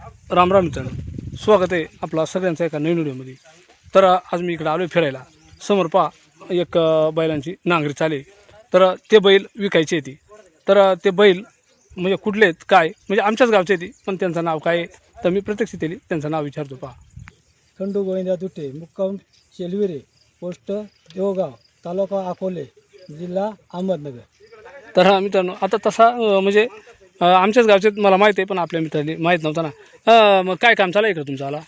राम राम मित्रांनो. स्वागत आहे आपला सगळ्यांचा एका नवीन व्हिडिओमध्ये. तर आज मी इकडे आलो फिरायला. समोर पहा एक बैलांची नांगरी चाले तर ते बैल विकायची आहे ती. तर ते बैल म्हणजे कुठले आहेत काय? म्हणजे आमच्याच गावचे आहे ती पण त्यांचं नाव काय तर मी प्रत्यक्ष त्याली त्यांचं नाव विचारतो पहा. खंडू गोविंदा दुटे मुक्काम शेलविरे पोस्ट देवगाव तालुका अकोले जिल्हा अहमदनगर. तर हा मित्रांनो आता तसा म्हणजे आमच्याच गावचे आहेत, मला माहीत आहे पण आपल्या मित्राला माहीत नव्हतं ना. मग काय काम चालू आहे इकडं तुमचं आला?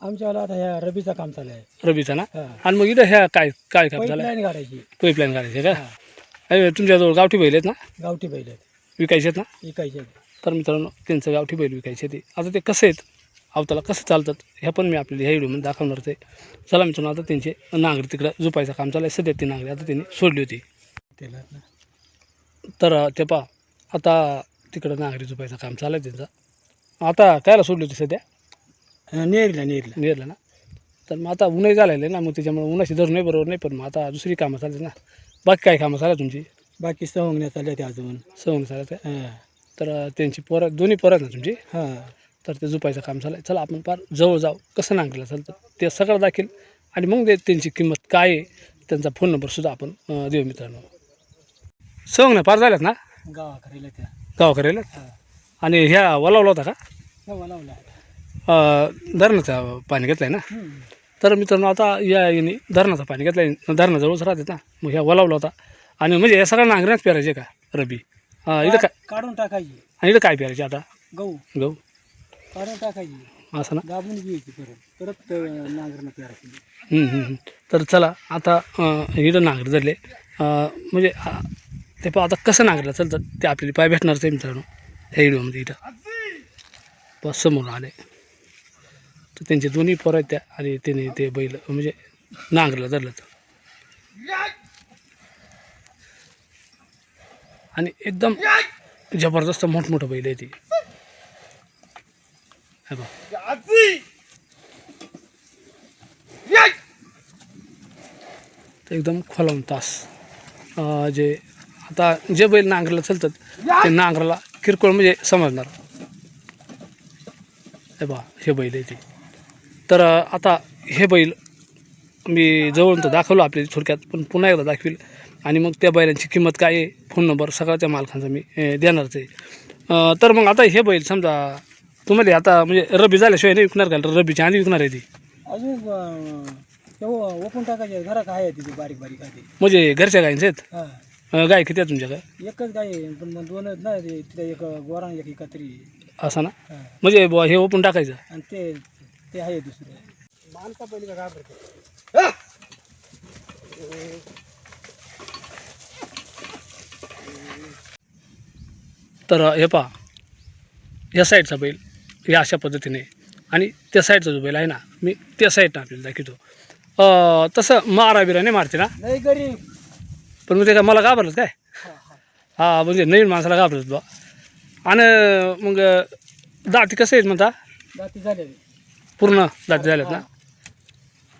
आमच्याला आता ह्या रबीचं काम चालू आहे. रबीचा ना? हा. आणि मग इथं ह्या काय काय काम चालू आहे? पाईपलाईन काढायची पाईपलाईन काढायची का? अरे, तुमच्याजवळ गावठी बैल आहेत ना? गावठी बैल आहेत. विकायचे आहेत ना? इकायचे आहेत. तर मित्रांनो त्यांचं गावठी बैल विकायचे ते. आता ते कसे आहेत? अवताला कसं चालतात? ह्या पण मी आपल्याला ह्या व्हिडिओमध्ये दाखवणार ते चला मित्रांनो आता त्यांचे नांगरी तिकडं झोपायचं काम चालू आहे. सध्या ती नांगरी आता त्यांनी सोडली होती. त्याला. तर अं, ते पहा. आता तिकडं नांगरी झोपायचं काम चालू आहे त्यांचं. आता कायला सोडली होती सध्या? नेरला नेरला. नेरलं ना? तर मग आता उन्हाही झालेलं आहे ना मग त्याच्यामुळे उन्हाची धरून नाही बरोबर नाही पण मग आता दुसरी कामं चालली ना. बाकी काय कामं चालल्या तुमची? बाकी सवंगण्या चालल्या त्या अजून. सवंग चालत आहे हा. तर त्यांची पोरं दोन्ही पोरं आहेत ना तुमची? हा. तर ते झोपायचं काम चालू आहे चला आपण फार जवळ जाऊ. कसं नांगरलं चालतं? ते सगळं दाखील. आणि मग ते त्यांची किंमत काय आहे? त्यांचा फोन नंबरसुद्धा आपण देऊ मित्रांनो. सवंग ना पार झाल्यात ना? गावाकडे त्या. गावाकरेला हा. आणि ह्या वलावला होता का? सव्वा लावला अं, धरणाचं पाणी घेतलं आहे ना. तर मित्रांनो आता या याने धरणाचं पाणी घेतलं आहे धरणाजवळच राहतात ना. मग ह्या वलावला होता. आणि म्हणजे या सगळ्या नांगऱ्याच पेरायचे का? रबी अं, इथं काय? काढून टाकायची. आणि इथं काय पेरायचे आता? गहू. गहू? काढून टाकायची. असं ना? दाबून घ्यायची परत. परत नांगरणं पेरायची. हम्म, हम्म, हम्म. तर चला आता अं, इथं नांगर धरले. अं, म्हणजे अं, ते पाव आता कसं नांगरलं तर ते आपल्याला पाय भेटणार ते मित्रांनो ह्या व्हिडिओमध्ये इथं. बस समोर आले. तर त्यांचे दोन्ही पोरं आहेत त्या आणि त्याने ते बैल म्हणजे नांगरला धरलं आणि एकदम जबरदस्त मोठमोठं बैल आहे ती. तर एकदम खोलावून तास. जे आता जे बैल नांगरला चालतात ते नांगराला किरकोळ म्हणजे समजणार. हे बा हे बैल आहे ते. तर आता हे बैल मी जवळून तर दाखवलं आपल्या थोडक्यात पण पुन्हा एकदा दाखवील. आणि मग त्या बैलांची किंमत काय आहे फोन नंबर सगळ्या त्या मालकांचा मी देणारच आहे. तर मग आता हे बैल समजा तुम्हाला आता म्हणजे रबी झाल्याशिवाय नाही विकणार का? रबीच्या आधी विकणार आहे ती. अजून ओपन टाकायचे घरात आहे तिथे बारीक बारीक आहे म्हणजे घरच्या गायींचे आहेत? हा. अं, गाय किती आहे तुमच्याकडे एकच गाय आहे. पण मग दोन आहेत ना ते तिथे एक गोरा आणि एक एकत्री आहे. असं ना? हा. म्हणजे बुवा हे ओपन टाकायचं? आणि ते ते आहे दुसरं. बांधता पहिले का घाबरते तर हे पहा. या साईडचा बैल या अशा पद्धतीने. आणि त्या साईडचा जो बैल आहे ना मी त्या साईडनं आपल्याला दाखवतो. अं, तसं मारा बिरा नाही मारते ना? नाही गरीब. पण मग ते काय मला घाबरलं काय? हा, म्हणजे नवीन माणसाला घाबरत बा आणि मग दाती कसं आहेत म्हणता? जाती झालेली. पूर्ण दाती झाल्यात ना?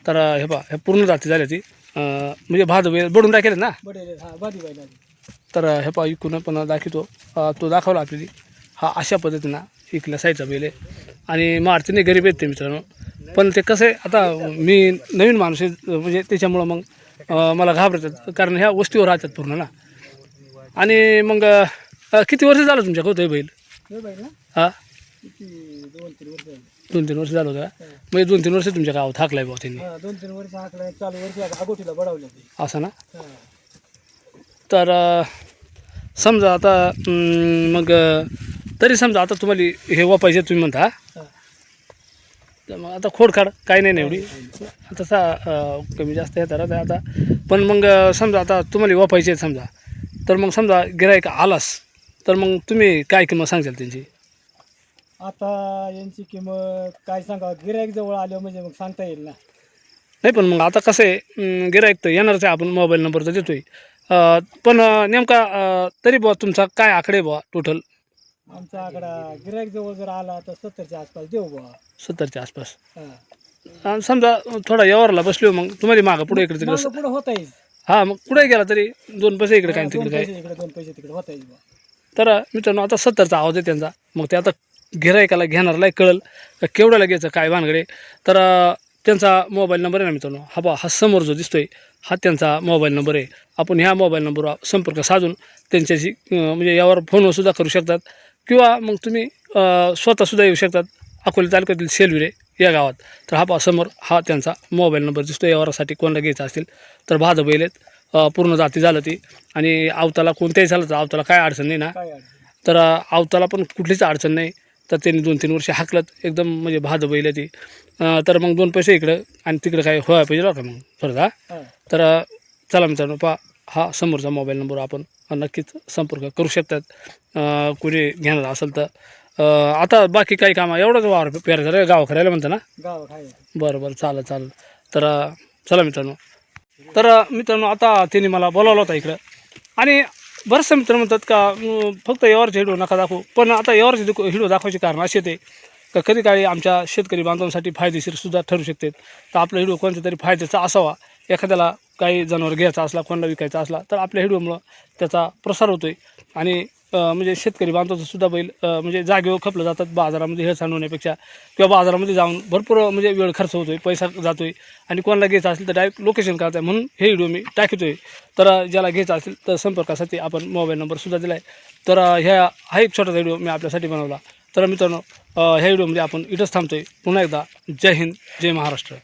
तर हे पहा हे पूर्ण दाती झाल्या ती. म्हणजे भात बडून टाकेल ना? हा तर हे पहा इकडून पण दाखवतो. तो दाखवला आपल्याला. हा अशा पद्धतीनं इकल्या साईडचा बैल आहे. आणि मारतीने गरीब आहेत ते मित्रांनो. पण ते कसं आहे आता मी नवीन माणूस म्हणजे त्याच्यामुळं मग मला घाबरतात. कारण ह्या वस्तीवर राहतात पूर्ण ना. आणि मग किती वर्ष झालं तुमच्या होतं बैल? हां? दोन तीन वर्ष झालं होतं म्हणजे दोन तीन वर्ष तुमच्या गावात थाकलाय भाऊ त्यांनी. दोन तीन वर्ष चालू वर्ष अगोटीला बडवले असं ना? तर समजा आता मग तरी समजा आता तुम्हाला हे वापायचे तुम्ही म्हणता मग आता खोडखाड काही नाही ना एवढी तसा कमी जास्त येतात राहते आता पण मग समजा आता तुम्हाला वापायचे आहेत समजा तर मग समजा गिरायक आलास तर मग तुम्ही काय किंमत सांगशाल त्यांची? आता यांची किंमत काय सांगा गिरायक जवळ आलं म्हणजे मग सांगता येईल ना. नाही पण मग आता कसं आहे गिरायक तर येणारच आहे आपण मोबाईल नंबर तर देतोय. पण नेमका तरी बुवा तुमचा काय आकडे बुवा टोटल आमचा आकडा गिरायक जवळ जर आला तर सत्तरच्या आसपास देऊ बुवा. सत्तरच्या आसपास? हा. आणि समजा थोडा व्यवहारला बसलो मग तुम्हाला मागं पुढे इकडे तिकडे मागं पुढं होता येईल हां मग पुढे गेला तरी दोन पैसे इकडे काय दोन तिकडे काय? पैसे इकडे दोन पैसे तिकडे होता येईल बुवा. तर मित्रांनो आता सत्तरचा आवाज आहे त्यांचा. मग ते आता गिरायकाला घेणारालाही कळल का केवढ्याला घ्यायचं काय भानगडे? तर अ, त्यांचा मोबाईल नंबर आहे ना मित्रांनो हा बा हा समोर जो दिसतोय हा त्यांचा मोबाईल नंबर आहे. आपण ह्या मोबाईल नंबरवर संपर्क साधून त्यांच्याशी अ, म्हणजे यावर फोनवर सुद्धा करू शकतात. किंवा मग तुम्ही स्वतःसुद्धा येऊ शकतात. अकोले तालुक्यातील सेलविरे या गावात. तर हा समोर हा त्यांचा मोबाईल नंबर दिसतो यावरासाठी कोणाला घ्यायचा असतील तर भाद बैल आहेत पूर्ण जाती झालं ती. आणि आवताला कोणत्याही झालं तर आवताला काय अडचण नाही ना. तर आवताला पण कुठलीच अडचण नाही. तर त्यांनी दोन तीन वर्ष हाकलत. एकदम म्हणजे भाद बैल ती. तर मग दोन पैसे इकडं आणि तिकडं काय व्हायला पाहिजे का मग. हा हा. तर चला मित्रांनो पहा. हा समोरचा मोबाईल नंबर आपण नक्कीच संपर्क करू शकतात. कुणी घेणार असेल तर. आता बाकी काही कामं एवढंच वावर पेरायचं रे गाव करायला म्हणतं ना? गाव बरं बरं चालेल चालेल. तर चला मित्रांनो. तर मित्रांनो आता तिने मला बोलावलं होता इकडं. आणि बरेचसे मित्र म्हणतात का फक्त यावरचे हिडू नका दाखवू. पण आता यावरचे दुख हिडो दाखवायचे कारण असे ते का कधी काळी आमच्या शेतकरी बांधवांसाठी फायदेशीर सुद्धा ठरू शकते. तर आपला हिडो कोणत्या तरी फायद्याचा असावा एखाद्याला काही जनावर घ्यायचा असला कोणाला विकायचा असला तर आपल्या हिडोमुळं त्याचा प्रसार होतो आहे आणि म्हणजे शेतकरी बांधवाचं सुद्धा बैल म्हणजे जागेवर खपलं जातात बाजारामध्ये हे होण्यापेक्षा किंवा बाजारामध्ये जाऊन भरपूर म्हणजे वेळ खर्च होतो आहे पैसा जातो आहे आणि कोणाला घ्यायचा असेल तर डायरेक्ट लोकेशन करताय म्हणून हे व्हिडिओ मी टाकतोय. तर ज्याला घ्यायचा असेल तर संपर्कासाठी आपण मोबाईल नंबरसुद्धा दिला आहे तर ह्या हा एक छोटासा व्हिडिओ मी आपल्यासाठी बनवला. तर मित्रांनो ह्या व्हिडिओमध्ये आपण इथंच थांबतो आहे पुन्हा एकदा जय हिंद जय महाराष्ट्र.